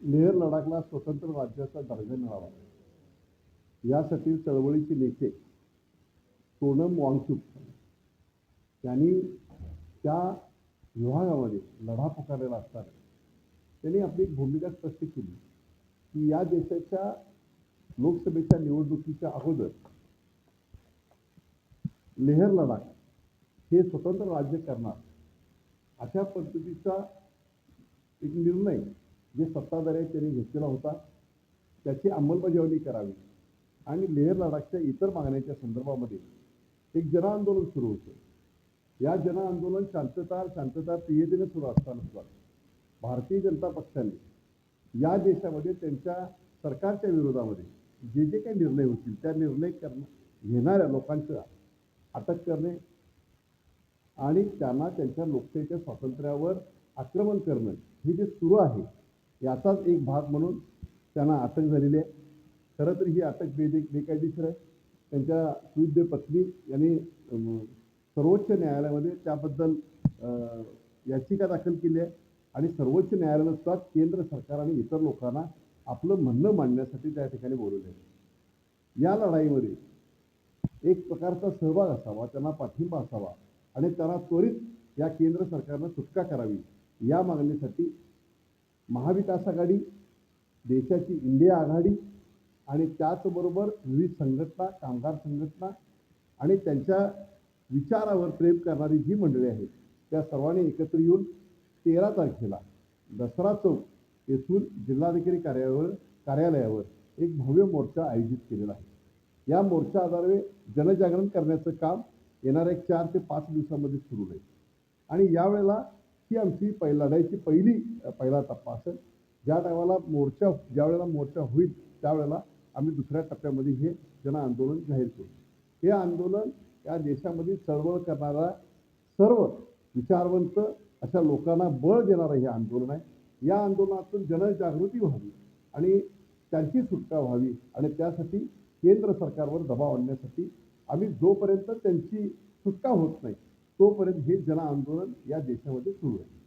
लेह लडाखला स्वतंत्र राज्याचा दर्जा मिळावा. यासाठी चळवळीचे नेते सोनम वांगचुक त्यांनी त्या विभागामध्ये लढा पुकारलेला असताना त्यांनी आपली एक भूमिका स्पष्ट केली की या देशाच्या लोकसभेच्या निवडणुकीच्या अगोदर लेहर लडाख हे स्वतंत्र राज्य करणार अशा पद्धतीचा एक निर्णय जे सत्ताधारी त्यांनी घेतलेला होता त्याची अंमलबजावणी करावी आणि लेह लडाखच्या इतर मागण्यांच्या संदर्भामध्ये एक जनआंदोलन सुरू होतं. या जनआंदोलन शांतता शांतता प्रियतेने सुरू असताना सुद्धा भारतीय जनता पक्षाने या देशामध्ये त्यांच्या सरकारच्या विरोधामध्ये जे जे काही निर्णय होतील त्या निर्णय करणं घेणाऱ्या लोकांचं अटक करणे आणि त्यांना त्यांच्या लोकशाहीच्या स्वातंत्र्यावर आक्रमण करणं हे जे सुरू आहे याचाच एक भाग म्हणून त्यांना अटक झालेली आहे. खरं तर ही अटक बेदे बेकायदेशीर आहे. त्यांच्या सुविद्य पत्नी यांनी सर्वोच्च न्यायालयामध्ये त्याबद्दल याचिका दाखल केली आहे. आणि सर्वोच्च न्यायालयानं सुद्धा केंद्र सरकार आणि इतर लोकांना आपलं म्हणणं मांडण्यासाठी त्या ठिकाणी बोलवले आहे. या लढाईमध्ये एक प्रकारचा सहभाग असावा त्यांना पाठिंबा असावा आणि त्यांना त्वरित या केंद्र सरकारनं सुटका करावी या मागणीसाठी महाविकास आघाडी देशाची इंडिया आघाडी आणि त्याचबरोबर विविध संघटना कामगार संघटना आणि त्यांच्या विचारावर प्रेम करणारी जी मंडळी आहेत त्या सर्वांनी एकत्र येऊन तेरा तारखेला दसरा चौक येथून जिल्हाधिकारी कार्यालयावर कार्यालयावर एक भव्य मोर्चा आयोजित केलेला आहे. या मोर्चा आधारे जनजागरण करण्याचं काम येणाऱ्या चार ते पाच दिवसामध्ये सुरू होईल. आणि यावेळेला ही आमची पहि लढाईची पहिली पहिला टप्पा असेल. ज्या टायमाला मोर्चा ज्या वेळेला मोर्चा होईल त्यावेळेला आम्ही दुसऱ्या टप्प्यामध्ये हे जन आंदोलन जाहीर करू. हे आंदोलन या देशामध्ये चळवळ करणारा सर्व विचारवंत अशा लोकांना बळ देणारं हे आंदोलन आहे. या आंदोलनातून जनजागृती व्हावी आणि त्यांची सुटका व्हावी आणि त्यासाठी केंद्र सरकारवर दबाव आणण्यासाठी आम्ही जोपर्यंत त्यांची सुटका होत नाही तोपर्यंत हे जन आंदोलन या देशामध्ये सुरू आहे